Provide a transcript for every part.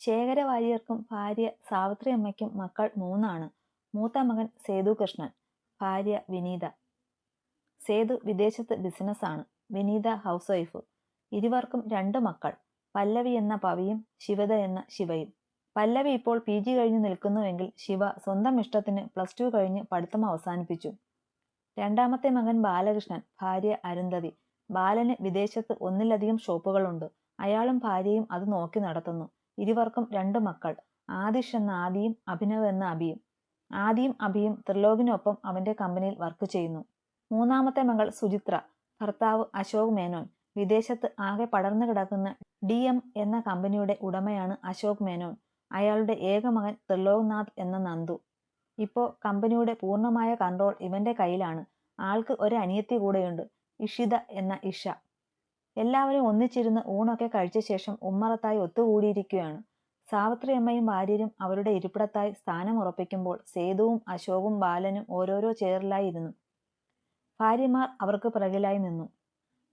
ശേഖര വാര്യർക്കും ഭാര്യ സാവിത്രി അമ്മയ്ക്കും മക്കൾ മൂന്നാണ്. മൂത്ത മകൻ സേതു കൃഷ്ണൻ ഭാര്യ വിനീത. സേതു വിദേശത്ത് ബിസിനസ്സാണ് വിനീത ഹൗസ് വൈഫ് ഇരുവർക്കും രണ്ട് മക്കൾ. പല്ലവി എന്ന പവിയും ശിവത എന്ന ശിവയും. പല്ലവി ഇപ്പോൾ പി ജി കഴിഞ്ഞ് നിൽക്കുന്നുവെങ്കിൽ ശിവ സ്വന്തം ഇഷ്ടത്തിന് പ്ലസ് ടു കഴിഞ്ഞ് പഠിത്തം അവസാനിപ്പിച്ചു. രണ്ടാമത്തെ മകൻ ബാലകൃഷ്ണൻ ഭാര്യ അരുന്ധതി. ബാലന് വിദേശത്ത് ഒന്നിലധികം ഷോപ്പുകളുണ്ട് അയാളും ഭാര്യയും അത് നോക്കി നടത്തുന്നു. ഇരുവർക്കും രണ്ട് മക്കൾ. ആദിഷ് എന്ന ആദിയും അഭിനവ് എന്ന അബിയും. ആദിയും അഭിയും ത്രിലോകിനൊപ്പം അവന്റെ കമ്പനിയിൽ വർക്ക് ചെയ്യുന്നു. മൂന്നാമത്തെ മകൾ സുചിത്ര ഭർത്താവ് അശോക് മേനോൻ. വിദേശത്ത് ആകെ പടർന്നു കിടക്കുന്ന ഡി എം എന്ന കമ്പനിയുടെ ഉടമയാണ് അശോക് മേനോൻ. അയാളുടെ ഏക മകൻ ത്രിലോക്നാഥ് എന്ന നന്ദു. ഇപ്പോൾ കമ്പനിയുടെ പൂർണമായ കൺട്രോൾ ഇവന്റെ കയ്യിലാണ്. ആൾക്ക് ഒരു അനിയത്തി കൂടെയുണ്ട് ഇഷിത എന്ന ഇഷ. എല്ലാവരും ഒന്നിച്ചിരുന്ന് ഊണൊക്കെ കഴിച്ച ശേഷം ഉമ്മറത്തായി ഒത്തുകൂടിയിരിക്കുകയാണ്. സാവിത്രി അമ്മയും ഭാര്യരും അവരുടെ ഇരിപ്പിടത്തായി സ്ഥാനം ഉറപ്പിക്കുമ്പോൾ സേതുവും അശോകും ബാലനും ഓരോരോ ചേറിലായിരുന്നു ഭാര്യമാർ അവർക്ക് പിറകിലായി നിന്നു.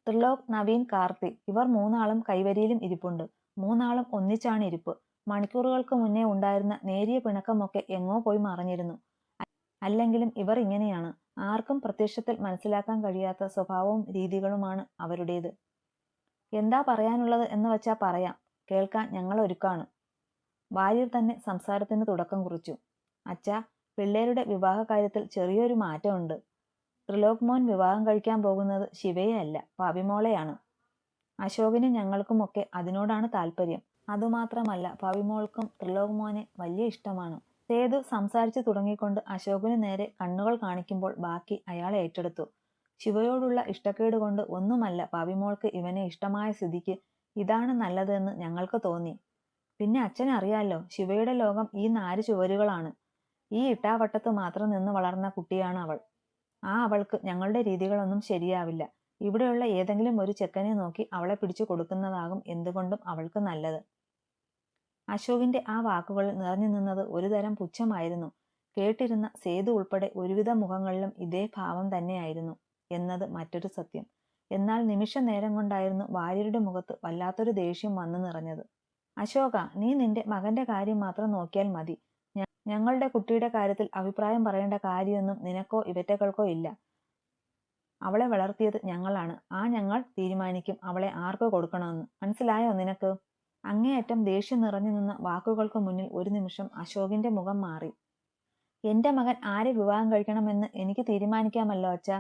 ത്രിലോക് നവീൻ കാർത്തി ഇവർ മൂന്നാളും കൈവരിയിലും ഇരിപ്പുണ്ട്. മൂന്നാളും ഒന്നിച്ചാണ് ഇരിപ്പ്. മണിക്കൂറുകൾക്ക് മുന്നേ ഉണ്ടായിരുന്ന നേരിയ പിണക്കമൊക്കെ എങ്ങോ പോയി മറഞ്ഞിരുന്നു. അല്ലെങ്കിലും ഇവർ ഇങ്ങനെയാണ്. ആർക്കും പ്രത്യക്ഷത്തിൽ മനസ്സിലാക്കാൻ കഴിയാത്ത സ്വഭാവവും രീതികളുമാണ് അവരുടേത്. എന്താ പറയാനുള്ളത് എന്ന് വെച്ചാ പറയാം. കേൾക്കാൻ ഞങ്ങൾ ഒരുക്കാണ്. ഭാര്യർ തന്നെ സംസാരത്തിന് തുടക്കം കുറിച്ചു. അച്ഛ പിള്ളേരുടെ വിവാഹ കാര്യത്തിൽ ചെറിയൊരു മാറ്റമുണ്ട്. ത്രിലോക് മോൻ വിവാഹം കഴിക്കാൻ പോകുന്നത് ശിവയെ അല്ല പവിമോളെയാണ് അശോകിനും ഞങ്ങൾക്കുമൊക്കെ അതിനോടാണ് താല്പര്യം. അതുമാത്രമല്ല പവിമോൾക്കും ത്രിലോക് മോനെ വലിയ ഇഷ്ടമാണ്. സേതു സംസാരിച്ചു തുടങ്ങിക്കൊണ്ട് അശോകിന് നേരെ കണ്ണുകൾ കാണിക്കുമ്പോൾ ബാക്കി അയാൾ ഏറ്റെടുത്തു. ശിവയോടുള്ള ഇഷ്ടക്കേട് കൊണ്ട് ഒന്നുമല്ല പാവിമോൾക്ക് ഇവനെ ഇഷ്ടമായ സ്ഥിതിക്ക് ഇതാണ് നല്ലതെന്ന് ഞങ്ങൾക്ക് തോന്നി. പിന്നെ അച്ഛൻ അറിയാലോ ശിവയുടെ ലോകം ഈ നാല് ചുവരുകളാണ്. ഈ ഇട്ടാവട്ടത്ത് മാത്രം നിന്ന് വളർന്ന കുട്ടിയാണ് അവൾ. ആ അവൾക്ക് ഞങ്ങളുടെ രീതികളൊന്നും ശരിയാവില്ല. ഇവിടെയുള്ള ഏതെങ്കിലും ഒരു ചെക്കനെ നോക്കി അവളെ പിടിച്ചു കൊടുക്കുന്നതാകും എന്തുകൊണ്ടും അവൾക്ക് നല്ലത്. അശോകിന്റെ ആ വാക്കുകളിൽ നിറഞ്ഞു നിന്നത് ഒരുതരം പുച്ഛമായിരുന്നു. കേട്ടിരുന്ന സേതു ഉൾപ്പെടെ ഒരുവിധ മുഖങ്ങളിലും ഇതേ ഭാവം തന്നെയായിരുന്നു. എന്നത് മറ്റൊരു സത്യം. എന്നാൽ നിമിഷ നേരം കൊണ്ടായിരുന്നു ഭാര്യയുടെ മുഖത്ത് വല്ലാത്തൊരു ദേഷ്യം വന്നു നിറഞ്ഞത്. അശോക നീ നിന്റെ മകന്റെ കാര്യം മാത്രം നോക്കിയാൽ മതി. ഞങ്ങളുടെ കുട്ടിയുടെ കാര്യത്തിൽ അഭിപ്രായം പറയേണ്ട കാര്യമൊന്നും നിനക്കോ ഇവറ്റകൾക്കോ ഇല്ല. അവളെ വളർത്തിയത് ഞങ്ങളാണ്. ആ ഞങ്ങൾ തീരുമാനിക്കും അവളെ ആർക്ക് കൊടുക്കണമെന്ന്. മനസ്സിലായോ നിനക്ക്? അങ്ങേയറ്റം ദേഷ്യം നിറഞ്ഞു നിന്ന വാക്കുകൾക്ക് മുന്നിൽ ഒരു നിമിഷം അശോകിന്റെ മുഖം മാറി. എന്റെ മകൻ ആരെ വിവാഹം കഴിക്കണമെന്ന് എനിക്ക് തീരുമാനിക്കാമല്ലോ അച്ഛ.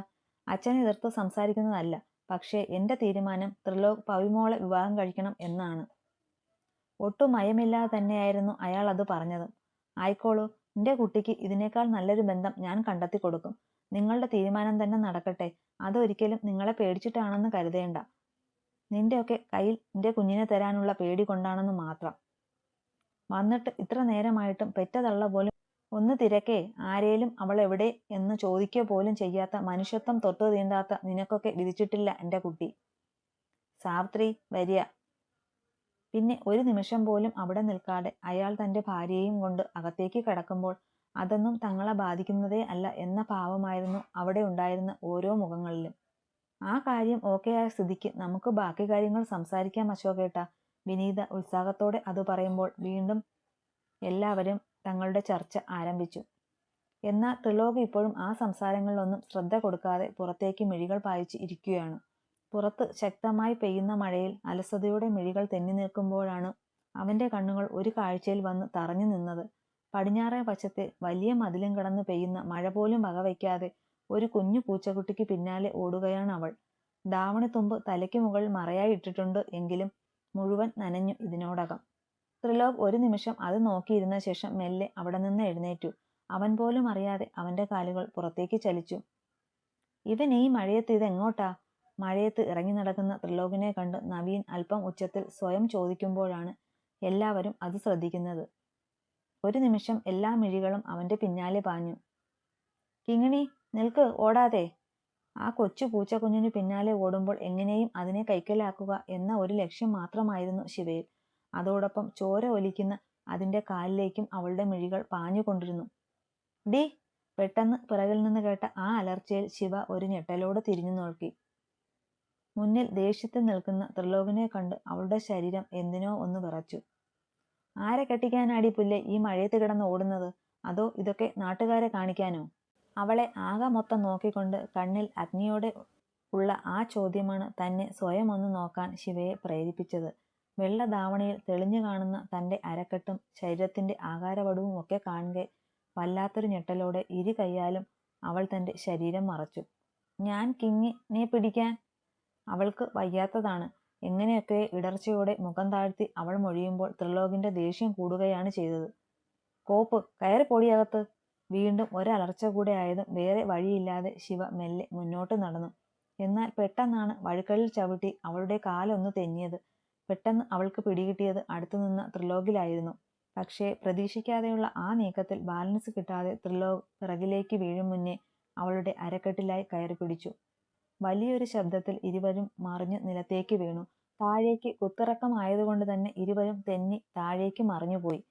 അച്ഛനെ എതിർത്ത് സംസാരിക്കുന്നതല്ല. പക്ഷേ എന്റെ തീരുമാനം ത്രിലോക് പവിമോളെ വിവാഹം കഴിക്കണം എന്നാണ്. ഒട്ടും മയമില്ലാതെ തന്നെയായിരുന്നു അയാൾ അത് പറഞ്ഞത്. ആയിക്കോളൂ എന്റെ കുട്ടിക്ക് ഇതിനേക്കാൾ നല്ലൊരു ബന്ധം ഞാൻ കണ്ടെത്തി കൊടുക്കും. നിങ്ങളുടെ തീരുമാനം തന്നെ നടക്കട്ടെ. അതൊരിക്കലും നിങ്ങളെ പേടിച്ചിട്ടാണെന്ന് കരുതേണ്ട. നിന്റെയൊക്കെ കയ്യിൽ എന്റെ കുഞ്ഞിനെ തരാനുള്ള പേടി കൊണ്ടാണെന്ന് മാത്രം. വന്നിട്ട് ഇത്ര നേരമായിട്ടും പെറ്റതള്ള പോലും ഒന്ന് തിരക്കേ. ആരേലും അവൾ എവിടെ എന്ന് ചോദിക്കുക പോലും ചെയ്യാത്ത മനുഷ്യത്വം തൊട്ടു തീണ്ടാത്ത നിനക്കൊക്കെ വിധിച്ചിട്ടില്ല എന്റെ കുട്ടി. സാവിത്രി വരിക. പിന്നെ ഒരു നിമിഷം പോലും അവിടെ നിൽക്കാതെ അയാൾ തന്റെ ഭാര്യയെയും കൊണ്ട് അകത്തേക്ക് കടക്കുമ്പോൾ അതൊന്നും തങ്ങളെ ബാധിക്കുന്നതേ അല്ല എന്ന ഭാവമായിരുന്നു അവിടെ ഉണ്ടായിരുന്ന ഓരോ മുഖങ്ങളിലും. ആ കാര്യം ഓക്കെ ആയ സ്ഥിതിക്ക് നമുക്ക് ബാക്കി കാര്യങ്ങൾ സംസാരിക്കാം അശോകേട്ട. വിനീത ഉത്സാഹത്തോടെ അത് പറയുമ്പോൾ വീണ്ടും എല്ലാവരും തങ്ങളുടെ ചർച്ച ആരംഭിച്ചു. എന്നാൽ ത്രിലോക ഇപ്പോഴും ആ സംസാരങ്ങളിലൊന്നും ശ്രദ്ധ കൊടുക്കാതെ പുറത്തേക്ക് മിഴികൾ പായിച്ച് ഇരിക്കുകയാണ്. പുറത്ത് ശക്തമായി പെയ്യുന്ന മഴയിൽ അലസതയുടെ മിഴികൾ തെന്നി നിൽക്കുമ്പോഴാണ് അവന്റെ കണ്ണുകൾ ഒരു കാഴ്ചയിൽ വന്ന് തറഞ്ഞു നിന്നത്. പടിഞ്ഞാറേ വശത്തെ വലിയ മതിലും കടന്ന് പെയ്യുന്ന മഴ പോലും വകവയ്ക്കാതെ ഒരു കുഞ്ഞു പൂച്ചക്കുട്ടിക്ക് പിന്നാലെ ഓടുകയാണ് അവൾ. ദാവണിത്തുമ്പ് തലയ്ക്ക് മുകളിൽ മറയായി ഇട്ടിട്ടുണ്ട് എങ്കിലും മുഴുവൻ നനഞ്ഞു ഇതിനോടകം. ത്രിലോക് ഒരു നിമിഷം അത് നോക്കിയിരുന്ന ശേഷം മെല്ലെ അവിടെ നിന്ന് എഴുന്നേറ്റു. അവൻ പോലും അറിയാതെ അവന്റെ കാലുകൾ പുറത്തേക്ക് ചലിച്ചു. ഇവൻ ഈ മഴയത്ത് ഇതെങ്ങോട്ടാ? മഴയത്ത് ഇറങ്ങി നടക്കുന്ന ത്രിലോകിനെ കണ്ട് നവീൻ അല്പം ഉച്ചത്തിൽ സ്വയം ചോദിക്കുമ്പോഴാണ് എല്ലാവരും അത് ശ്രദ്ധിക്കുന്നത്. ഒരു നിമിഷം എല്ലാ മിഴികളും അവന്റെ പിന്നാലെ പാഞ്ഞു. കിങ്ങിണി നിൽക്ക് ഓടാതെ. ആ കൊച്ചു പൂച്ചക്കുഞ്ഞിനു പിന്നാലെ ഓടുമ്പോൾ എങ്ങനെയും അതിനെ കൈക്കലാക്കുക എന്ന ഒരു ലക്ഷ്യം മാത്രമായിരുന്നു ശിവയിൽ. അതോടൊപ്പം ചോര ഒലിക്കുന്ന അതിന്റെ കാലിലേക്കും അവളുടെ മിഴികൾ പാഞ്ഞുകൊണ്ടിരുന്നു. ഡി പെട്ടെന്ന് പിറകിൽ നിന്ന് കേട്ട ആ അലർച്ചയിൽ ശിവ ഒരു ഞെട്ടലോട് തിരിഞ്ഞു നോക്കി. മുന്നിൽ ദേഷ്യത്തിൽ നിൽക്കുന്ന ത്രിലോകിനെ കണ്ട് അവളുടെ ശരീരം എന്തിനോ ഒന്ന് വിറച്ചു. ആരെ കെട്ടിക്കാനാടി പുല്ലെ ഈ മഴയത്ത് കിടന്ന് ഓടുന്നത്? അതോ ഇതൊക്കെ നാട്ടുകാരെ കാണിക്കാനോ? അവളെ ആകെ മൊത്തം നോക്കിക്കൊണ്ട് കണ്ണിൽ അഗ്നിയോടെ ഉള്ള ആ ചോദ്യമാണ് തന്നെ സ്വയം ഒന്ന് നോക്കാൻ ശിവയെ പ്രേരിപ്പിച്ചത്. വെള്ള ധാവണിയിൽ തെളിഞ്ഞു കാണുന്ന തന്റെ അരക്കെട്ടും ശരീരത്തിന്റെ ആകാരവടവും ഒക്കെ കാണുക വല്ലാത്തൊരു ഞെട്ടലോടെ ഇരു കൈയാലും അവൾ തന്റെ ശരീരം മറച്ചു. ഞാൻ കിങ്ങിനെ പിടിക്കാൻ? അവൾക്ക് വയ്യാത്തതാണ്. എങ്ങനെയൊക്കെ ഇടർച്ചയോടെ മുഖം താഴ്ത്തി അവൾ മൊഴിയുമ്പോൾ ത്രിലോകിന്റെ ദേഷ്യം കൂടുകയാണ് ചെയ്തത്. കോപ്പ് കയറി പൊടിയകത്ത്. വീണ്ടും ഒരലർച്ച കൂടെ ആയതും വേറെ വഴിയില്ലാതെ ശിവ മെല്ലെ മുന്നോട്ട് നടന്നു. എന്നാൽ പെട്ടെന്നാണ് വഴുക്കലിൽ ചവിട്ടി അവളുടെ കാലൊന്ന് തെന്നിയത്. പെട്ടെന്ന് അവൾക്ക് പിടികിട്ടിയത് അടുത്തുനിന്ന ത്രിലോകിലായിരുന്നു. പക്ഷേ പ്രതീക്ഷിക്കാതെയുള്ള ആ നീക്കത്തിൽ ബാലൻസ് കിട്ടാതെ ത്രിലോക് പിറകിലേക്ക് വീഴും മുന്നേ അവളുടെ അരക്കെട്ടിലായി കയറി പിടിച്ചു. വലിയൊരു ശബ്ദത്തിൽ ഇരുവരും മറിഞ്ഞു നിലത്തേക്ക് വീണു. താഴേക്ക് കുത്തിറക്കമായതുകൊണ്ട് തന്നെ ഇരുവരും തെന്നി താഴേക്ക് മറിഞ്ഞുപോയി.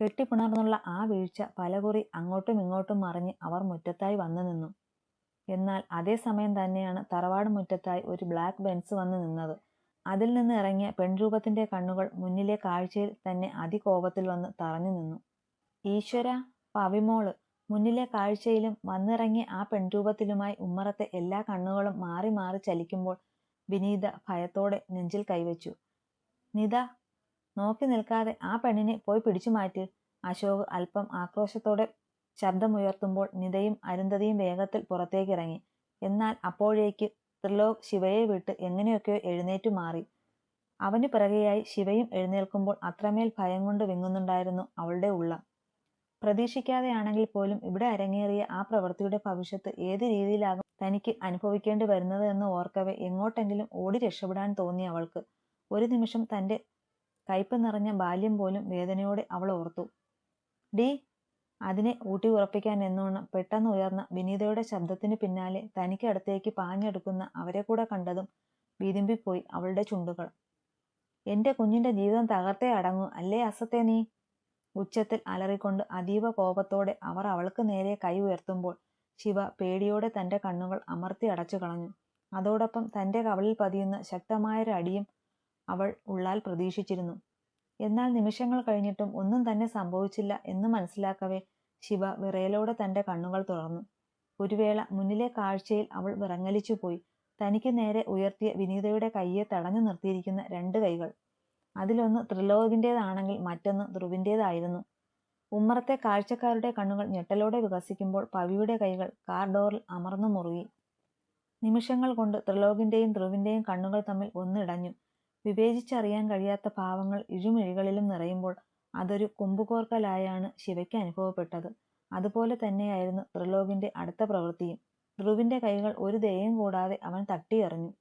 കെട്ടിപ്പുണർന്നുള്ള ആ വീഴ്ച പലകുറി അങ്ങോട്ടും ഇങ്ങോട്ടും മറിഞ്ഞ് അവർ മുറ്റത്തായി വന്നു നിന്നു. എന്നാൽ അതേസമയം തന്നെയാണ് തറവാട് മുറ്റത്തായി ഒരു ബ്ലാക്ക് ബെൻസ് വന്നു നിന്നത്. അതിൽ നിന്ന് ഇറങ്ങിയ പെൺരൂപത്തിന്റെ കണ്ണുകൾ മുന്നിലെ കാഴ്ചയിൽ തന്നെ അതികോപത്തിൽ വന്ന് തറഞ്ഞു നിന്നു. ഈശ്വര പവിമോൾ. മുന്നിലെ കാഴ്ചയിലും വന്നിറങ്ങി ആ പെൺരൂപത്തിലുമായി ഉമ്മറത്തെ എല്ലാ കണ്ണുകളും മാറി മാറി ചലിക്കുമ്പോൾ വിനീത ഭയത്തോടെ നെഞ്ചിൽ കൈവച്ചു. നിത നോക്കി നിൽക്കാതെ ആ പെണ്ണിനെ പോയി പിടിച്ചു മാറ്റ്. അശോക് അല്പം ആക്രോശത്തോടെ ശബ്ദമുയർത്തുമ്പോൾ നിതയും അരുന്ധതിയും വേഗത്തിൽ പുറത്തേക്കിറങ്ങി എന്നാൽ അപ്പോഴേക്ക് ത്രിലോക് ശിവയെ വിട്ട് എങ്ങനെയൊക്കെയോ എഴുന്നേറ്റ് മാറി. അവന് പിറകെയായി ശിവയും എഴുന്നേൽക്കുമ്പോൾ അത്രമേൽ ഭയം കൊണ്ട് വിങ്ങുന്നുണ്ടായിരുന്നു അവളുടെ ഉള്ളം. പ്രതീക്ഷിക്കാതെയാണെങ്കിൽ പോലും ഇവിടെ അരങ്ങേറിയ ആ പ്രവൃത്തിയുടെ ഭവിഷ്യത്ത് ഏത് രീതിയിലാകും തനിക്ക് അനുഭവിക്കേണ്ടി വരുന്നത് എന്ന് ഓർക്കവേ എങ്ങോട്ടെങ്കിലും ഓടി രക്ഷപ്പെടാൻ തോന്നി അവൾക്ക്. ഒരു നിമിഷം തന്റെ കയ്പ് നിറഞ്ഞ ബാല്യം പോലും വേദനയോടെ അവൾ ഓർത്തു. ഡി അതിനെ ഊട്ടി ഉറപ്പിക്കാൻ എന്നോണം പെട്ടെന്ന് ഉയർന്ന വിനീതയുടെ ശബ്ദത്തിന് പിന്നാലെ തനിക്ക് അടുത്തേക്ക് പാഞ്ഞെടുക്കുന്ന അവരെ കൂടെ കണ്ടതും വിരുമ്പിപ്പോയി അവളുടെ ചുണ്ടുകൾ. എന്റെ കുഞ്ഞിന്റെ ജീവിതം തകർത്തേ അടങ്ങൂ അല്ലേ അസത്തെ നീ? ഉച്ചത്തിൽ അലറിക്കൊണ്ട് അതീവ കോപത്തോടെ അവർ അവൾക്ക് നേരെ കൈ ഉയർത്തുമ്പോൾ ശിവ പേടിയോടെ തന്റെ കണ്ണുകൾ അമർത്തി അടച്ചു കളഞ്ഞു. അതോടൊപ്പം തന്റെ കവളിൽ പതിയുന്ന ശക്തമായൊരു അടിയും അവൾ ഉള്ളാൽ പ്രതീക്ഷിച്ചിരുന്നു. എന്നാൽ നിമിഷങ്ങൾ കഴിഞ്ഞിട്ടും ഒന്നും തന്നെ സംഭവിച്ചില്ല എന്ന് മനസ്സിലാക്കവേ. ശിവ വിറയലോടെ തന്റെ കണ്ണുകൾ തുറന്നു. ഒരു വേള മുന്നിലെ കാഴ്ചയിൽ അവൾ വിറങ്ങലിച്ചു പോയി തനിക്ക് നേരെ ഉയർത്തിയ വിനീതയുടെ കയ്യെ തടഞ്ഞു നിർത്തിയിരിക്കുന്ന രണ്ട് കൈകൾ. അതിലൊന്ന് ത്രിലോകിന്റേതാണെങ്കിൽ മറ്റൊന്ന് ധ്രുവിന്റേതായിരുന്നു. ഉമ്മറത്തെ കാഴ്ചക്കാരുടെ കണ്ണുകൾ ഞെട്ടലോടെ വികസിക്കുമ്പോൾ പവിയുടെ കൈകൾ കാർ ഡോറിൽ അമർന്നു മുറുകി. നിമിഷങ്ങൾ കൊണ്ട് ത്രിലോകിന്റെയും ധ്രുവിന്റെയും കണ്ണുകൾ തമ്മിൽ ഒന്നിടഞ്ഞു. വിവേചിച്ചറിയാൻ കഴിയാത്ത ഭാവങ്ങൾ ഇരുമിഴികളിലും നിറയുമ്പോൾ അതൊരു കുമ്പുകോർക്കലായാണ് ശിവയ്ക്ക് അനുഭവപ്പെട്ടത്. അതുപോലെ തന്നെയായിരുന്നു ത്രിലോകിന്റെ അടുത്ത പ്രവൃത്തിയും. ധ്രുവിന്റെ കൈകൾ ഒരു ദയം കൂടാതെ അവൻ തട്ടിയെറിഞ്ഞു.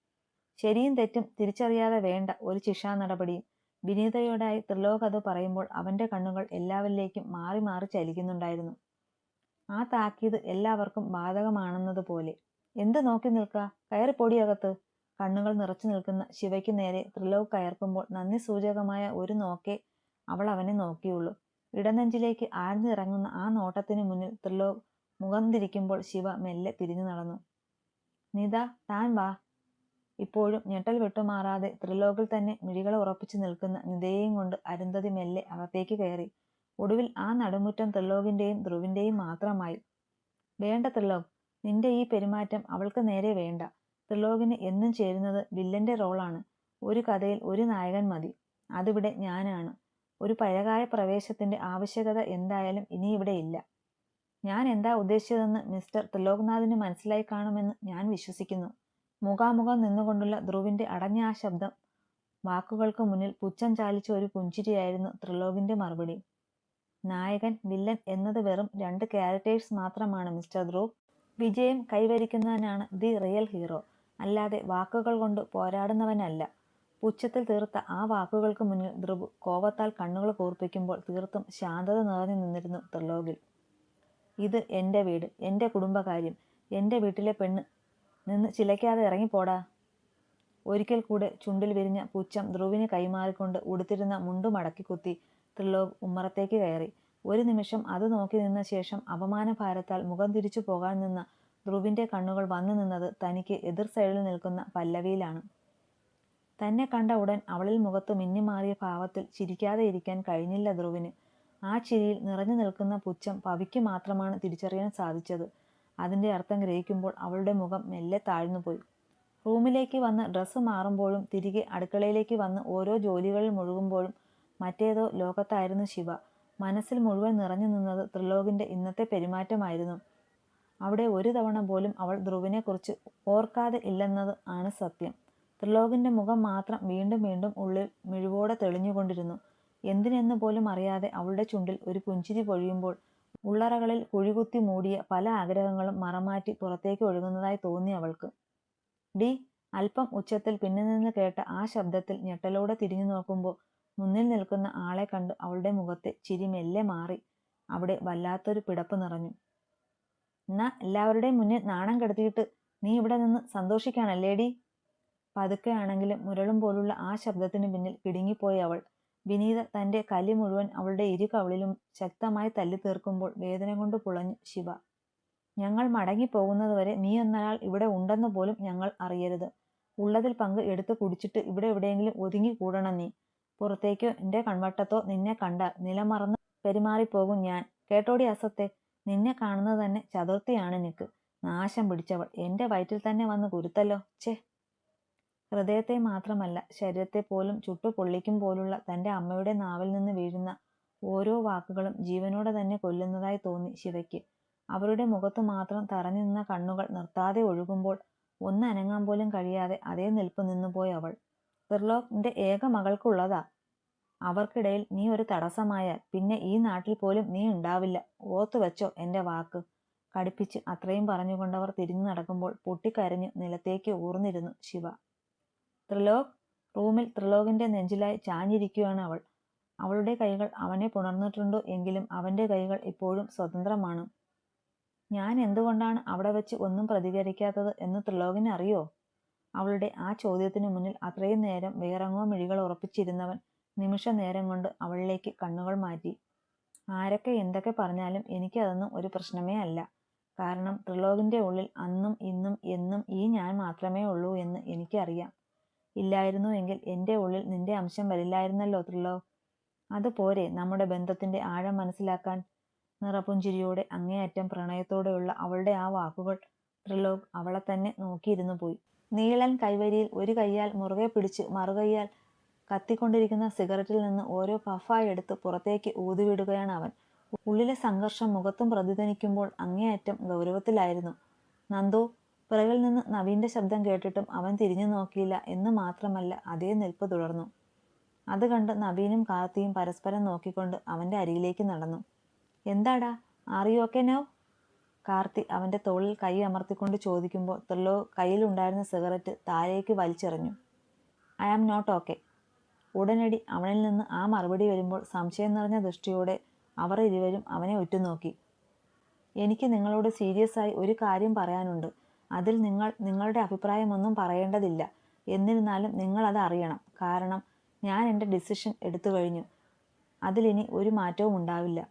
ശരിയും തെറ്റും തിരിച്ചറിയാതെ വേണ്ട ഒരു ശിക്ഷാ നടപടിയും വിനീതയോടായി ത്രിലോക് അത് പറയുമ്പോൾ അവന്റെ കണ്ണുകൾ എല്ലാവരിലേക്കും മാറി മാറി ചലിക്കുന്നുണ്ടായിരുന്നു. ആ താക്കീത് എല്ലാവർക്കും ബാധകമാണെന്നതുപോലെ എന്ത് നോക്കി നിൽക്ക? കയറി പൊടിയകത്ത് കണ്ണുകൾ നിറച്ചു നിൽക്കുന്ന ശിവയ്ക്ക് നേരെ ത്രിലോക് കയർക്കുമ്പോൾ നന്ദി സൂചകമായ ഒരു നോക്കേ അവൾ അവനെ നോക്കിയുള്ളൂ. ഇടനെഞ്ചിലേക്ക് ആഴ്ന്നിറങ്ങുന്ന ആ നോട്ടത്തിന് മുന്നിൽ ത്രിലോക് മുഖം തിരിക്കുമ്പോൾ ശിവ മെല്ലെ തിരിഞ്ഞു നടന്നു. നിത താൻ വാ. ഇപ്പോഴും ഞെട്ടൽ വിട്ടുമാറാതെ ത്രിലോകിൽ തന്നെ മിഴികളെ ഉറപ്പിച്ചു നിൽക്കുന്ന നിതയെയും കൊണ്ട് അരുന്ധതി മെല്ലെ അകത്തേക്ക് കയറി. ഒടുവിൽ ആ നടുമുറ്റം ത്രിലോകിന്റെയും ധ്രുവിന്റെയും മാത്രമായി. വേണ്ട ത്രിലോക് നിന്റെ ഈ പെരുമാറ്റം അവൾക്ക് നേരെ വേണ്ട. ത്രിലോകിന് എന്നും ചേരുന്നത് വില്ലന്റെ റോളാണ് ഒരു കഥയിൽ ഒരു നായകൻ മതി. അതിവിടെ ഞാനാണ്. ഒരു പഴകായ പ്രവേശത്തിന്റെ ആവശ്യകത എന്തായാലും ഇനി ഇവിടെ ഇല്ല. ഞാൻ എന്താ ഉദ്ദേശിച്ചതെന്ന് മിസ്റ്റർ ത്രിലോക്നാഥിന് മനസ്സിലായി കാണുമെന്ന് ഞാൻ വിശ്വസിക്കുന്നു. മുഖാമുഖം നിന്നുകൊണ്ടുള്ള ധ്രുവിന്റെ അടഞ്ഞ ആ ശബ്ദം വാക്കുകൾക്ക് മുന്നിൽ പുച്ഛം ചാലിച്ച ഒരു പുഞ്ചിരിയായിരുന്നു ത്രിലോകിന്റെ മറുപടി. നായകൻ വില്ലൻ എന്നത് വെറും രണ്ട് ക്യാരക്ടേഴ്സ് മാത്രമാണ് മിസ്റ്റർ ധ്രുവ്. വിജയം കൈവരിക്കുന്നവനാണ് ദി റിയൽ ഹീറോ അല്ലാതെ വാക്കുകൾ കൊണ്ട് പോരാടുന്നവനല്ല. പുച്ഛത്തിൽ തീർത്ത ആ വാക്കുകൾക്ക് മുന്നിൽ ധ്രുവ് കോപത്താൽ കണ്ണുകൾ കൂർപ്പിക്കുമ്പോൾ തീർത്തും ശാന്തത നിറഞ്ഞു നിന്നിരുന്നു ത്രിലോകിൽ. ഇത് എന്റെ വീട് എന്റെ കുടുംബകാര്യം എന്റെ വീട്ടിലെ പെണ്ണ്. നിന്ന് ചിലയ്ക്കാതെ ഇറങ്ങിപ്പോടാ. ഒരിക്കൽ കൂടെ ചുണ്ടിൽ വിരിഞ്ഞ പുച്ഛം ധ്രുവിന് കൈമാറിക്കൊണ്ട് ഉടുത്തിരുന്ന മുണ്ടു മടക്കി കുത്തി ത്രിലോക് ഉമ്മറത്തേക്ക് കയറി. ഒരു നിമിഷം അത് നോക്കി നിന്ന ശേഷം അപമാന ഭാരത്താൽ മുഖം തിരിച്ചു പോകാൻ നിന്ന ധ്രുവിന്റെ കണ്ണുകൾ വന്നു നിന്നത് തനിക്ക് എതിർ സൈഡിൽ നിൽക്കുന്ന പല്ലവിയിലാണ്. തന്നെ കണ്ട ഉടൻ അവളിൽ മുഖത്ത് മിന്നിമാറിയ ഭാവത്തിൽ ചിരിക്കാതെ ഇരിക്കാൻ കഴിഞ്ഞില്ല ധ്രുവിന്. ആ ചിരിയിൽ നിറഞ്ഞു നിൽക്കുന്ന പുച്ഛം പവിക്ക് മാത്രമാണ് തിരിച്ചറിയാൻ സാധിച്ചത്. അതിന്റെ അർത്ഥം ഗ്രഹിക്കുമ്പോൾ അവളുടെ മുഖം മെല്ലെ താഴ്ന്നുപോയി റൂമിലേക്ക് വന്ന് ഡ്രസ്സ് മാറുമ്പോഴും തിരികെ അടുക്കളയിലേക്ക് വന്ന് ഓരോ ജോലികളിൽ മുഴുകുമ്പോഴും മറ്റേതോ ലോകത്തായിരുന്നു ശിവ. മനസ്സിൽ മുഴുവൻ നിറഞ്ഞു നിന്നത് ത്രിലോകിന്റെ ഇന്നത്തെ പെരുമാറ്റമായിരുന്നു. അവിടെ ഒരു തവണ പോലും അവൾ ധ്രുവിനെക്കുറിച്ച് ഓർക്കാതെ ഇല്ലെന്നത് ആണ് സത്യം. ത്രിലോകിന്റെ മുഖം മാത്രം വീണ്ടും വീണ്ടും ഉള്ളിൽ മിഴിവോടെ തെളിഞ്ഞുകൊണ്ടിരുന്നു. എന്തിനെന്ന് പോലും അറിയാതെ അവളുടെ ചുണ്ടിൽ ഒരു പുഞ്ചിരി പൊഴിയുമ്പോൾ ഉള്ളറകളിൽ കുഴികുത്തി മൂടിയ പല ആഗ്രഹങ്ങളും മറമാറ്റി പുറത്തേക്ക് ഒഴുകുന്നതായി തോന്നി അവൾക്ക്. ഡി അല്പം ഉച്ചത്തിൽ പിന്നിൽ നിന്ന് കേട്ട ആ ശബ്ദത്തിൽ ഞെട്ടലോടെ തിരിഞ്ഞു നോക്കുമ്പോൾ മുന്നിൽ നിൽക്കുന്ന ആളെ കണ്ട് അവളുടെ മുഖത്തെ ചിരി മെല്ലെ മാറി. അവിടെ വല്ലാത്തൊരു പിടപ്പ് നിറഞ്ഞു. എന്നാ എല്ലാവരുടെയും മുന്നിൽ നാണം കെടുത്തിയിട്ട് നീ ഇവിടെ നിന്ന് സന്തോഷിക്കാനല്ലേടി പതുക്കെ ആണെങ്കിലും മുരളും പോലുള്ള ആ ശബ്ദത്തിന് പിന്നിൽ കിടുങ്ങിപ്പോയി അവൾ. വിനീത തന്റെ കലി മുഴുവൻ അവളുടെ ഇരു കവളിലും ശക്തമായി തല്ലി തീർക്കുമ്പോൾ വേദന കൊണ്ട് പുളഞ്ഞു ശിവ. ഞങ്ങൾ മടങ്ങിപ്പോകുന്നതുവരെ നീ എന്നയാൾ ഇവിടെ ഉണ്ടെന്ന് പോലും ഞങ്ങൾ അറിയരുത്. ഉള്ളതിൽ പങ്ക് എടുത്ത് കുടിച്ചിട്ട് ഇവിടെ എവിടെയെങ്കിലും ഒതുങ്ങി കൂടണം നീ. പുറത്തേക്കോ എന്റെ കൺവട്ടത്തോ നിന്നെ കണ്ടാൽ നിലമറന്ന് പെരുമാറിപ്പോകും ഞാൻ. കേട്ടോടി അസത്തെ? നിന്നെ കാണുന്നത് തന്നെ ചതുർത്ഥിയാണ് നിക്ക്. നാശം പിടിച്ചവൾ. എന്റെ വയറ്റിൽ തന്നെ വന്ന് കുരുത്തല്ലോ. ഛേ. ഹൃദയത്തെ മാത്രമല്ല ശരീരത്തെ പോലും ചുട്ടു പൊള്ളിക്കും പോലുള്ള തന്റെ അമ്മയുടെ നാവിൽ നിന്ന് വീഴുന്ന ഓരോ വാക്കുകളും ജീവനോടെ തന്നെ കൊല്ലുന്നതായി തോന്നി ശിവയ്ക്ക്. അവരുടെ മുഖത്തു മാത്രം തറഞ്ഞു നിന്ന കണ്ണുകൾ നിർത്താതെ ഒഴുകുമ്പോൾ ഒന്നനങ്ങാൻ പോലും കഴിയാതെ അതേ നിൽപ്പ് നിന്നുപോയി അവൾ. ത്രിലോക് ഏക മകൾക്കുള്ളതാ. അവർക്കിടയിൽ നീ ഒരു തടസ്സമായാൽ പിന്നെ ഈ നാട്ടിൽ പോലും നീ ഉണ്ടാവില്ല. ഓത്തു വെച്ചോ എന്റെ വാക്ക്. കടുപ്പിച്ച് അത്രയും പറഞ്ഞുകൊണ്ടവർ തിരിഞ്ഞു നടക്കുമ്പോൾ പൊട്ടിക്കരഞ്ഞു നിലത്തേക്ക് ഊർന്നിരുന്നു ശിവ. ത്രിലോക് റൂമിൽ ത്രിലോകിന്റെ നെഞ്ചിലായി ചാഞ്ഞിരിക്കുകയാണ് അവൾ. അവളുടെ കൈകൾ അവനെ പുണർന്നിട്ടുണ്ടോ എങ്കിലും അവന്റെ കൈകൾ ഇപ്പോഴും സ്വതന്ത്രമാണ്. ഞാൻ എന്തുകൊണ്ടാണ് അവിടെ വെച്ച് ഒന്നും പ്രതികരിക്കാത്തത് എന്ന് ത്രിലോകിന് അറിയോ? അവളുടെ ആ ചോദ്യത്തിന് മുന്നിൽ അത്രയും നേരം വേറെങ്ങോ മിഴികൾ ഉറപ്പിച്ചിരുന്നവൻ നിമിഷ നേരം കൊണ്ട് അവളിലേക്ക് കണ്ണുകൾ മാറ്റി. ആരൊക്കെ എന്തൊക്കെ പറഞ്ഞാലും എനിക്കതൊന്നും ഒരു പ്രശ്നമേ അല്ല. കാരണം ത്രിലോകിന്റെ ഉള്ളിൽ അന്നും ഇന്നും എന്നും ഈ ഞാൻ മാത്രമേ ഉള്ളൂ എന്ന് എനിക്കറിയാം. ഇല്ലായിരുന്നു എങ്കിൽ എന്റെ ഉള്ളിൽ നിന്റെ അംശം വരില്ലായിരുന്നല്ലോ ത്രിലോക്. അതുപോരെ നമ്മുടെ ബന്ധത്തിന്റെ ആഴം മനസ്സിലാക്കാൻ. നിറപുഞ്ചിരിയോടെ അങ്ങേയറ്റം പ്രണയത്തോടെയുള്ള അവളുടെ ആ വാക്കുകൾ ത്രിലോക് അവളെ തന്നെ നോക്കിയിരുന്നു പോയി നീളൻ കൈവരിയിൽ ഒരു കൈയാൽ മുറുകെ പിടിച്ച് മറുകൈയാൽ കത്തിക്കൊണ്ടിരിക്കുന്ന സിഗരറ്റിൽ നിന്ന് ഓരോ പഫായി എടുത്ത് പുറത്തേക്ക് ഊതിവിടുകയാണ് അവൻ. ഉള്ളിലെ സംഘർഷം മുഖത്തും പ്രതിധ്വനിക്കുമ്പോൾ അങ്ങേയറ്റം ഗൗരവത്തിലായിരുന്നു. നന്ദു പിറകിൽ നിന്ന് നവീന്റെ ശബ്ദം കേട്ടിട്ടും അവൻ തിരിഞ്ഞു നോക്കിയില്ല എന്ന് മാത്രമല്ല അതേ നിൽപ്പ് തുടർന്നു. അത് കണ്ട് നവീനും കാർത്തിയും പരസ്പരം നോക്കിക്കൊണ്ട് അവന്റെ അരികിലേക്ക് നടന്നു. എന്താടാ ആറിയോക്കെ നോ കാർത്തി അവന്റെ തോളിൽ കൈ അമർത്തിക്കൊണ്ട് ചോദിക്കുമ്പോൾ ത്രില്ലോ കയ്യിലുണ്ടായിരുന്ന സിഗരറ്റ് താഴേക്ക് വലിച്ചെറിഞ്ഞു. ഐ ആം നോട്ട് ഓക്കെ ഉടനടി അവനിൽ നിന്ന് ആ മറുപടി വരുമ്പോൾ സംശയം നിറഞ്ഞ ദൃഷ്ടിയോടെ അവർ ഇരുവരും അവനെ ഉറ്റുനോക്കി. എനിക്ക് നിങ്ങളോട് സീരിയസ് ആയി ഒരു കാര്യം പറയാനുണ്ട്. അതിൽ നിങ്ങൾ നിങ്ങളുടെ അഭിപ്രായമൊന്നും പറയേണ്ടതില്ല. എന്നിരുന്നാലും നിങ്ങൾ അത് അറിയണം. കാരണം ഞാൻ എന്റെ ഡിസിഷൻ എടുത്തു കഴിഞ്ഞു. അതിലിനി ഒരു മാറ്റവും ഉണ്ടാവില്ല.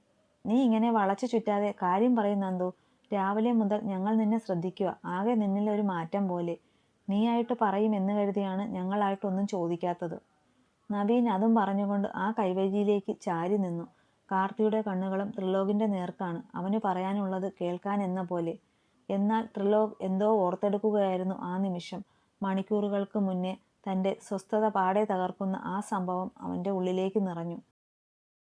നീ ഇങ്ങനെ വളച്ചു ചുറ്റാതെ കാര്യം പറയുന്നെന്തോ രാവിലെ മുതൽ ഞങ്ങൾ നിന്നെ ശ്രദ്ധിക്കുക. ആകെ നിന്നിൽ ഒരു മാറ്റം പോലെ. നീയായിട്ട് പറയും എന്ന് കരുതിയാണ് ഞങ്ങളായിട്ടൊന്നും ചോദിക്കാത്തത്. നവീൻ അതും പറഞ്ഞുകൊണ്ട് ആ കൈവരിയിലേക്ക് ചാരി നിന്നു. കാർത്തിയുടെ കണ്ണുകളും ത്രിലോകിന്റെ നേർക്കാണ്. അവന് പറയാനുള്ളത് കേൾക്കാൻ എന്ന പോലെ. എന്നാൽ ത്രിലോക് എന്തോ ഓർത്തെടുക്കുകയായിരുന്നു ആ നിമിഷം. മണിക്കൂറുകൾക്ക് മുന്നേ തന്റെ സ്വസ്ഥത പാടെ തകർക്കുന്ന ആ സംഭവം അവന്റെ ഉള്ളിലേക്ക് നിറഞ്ഞു.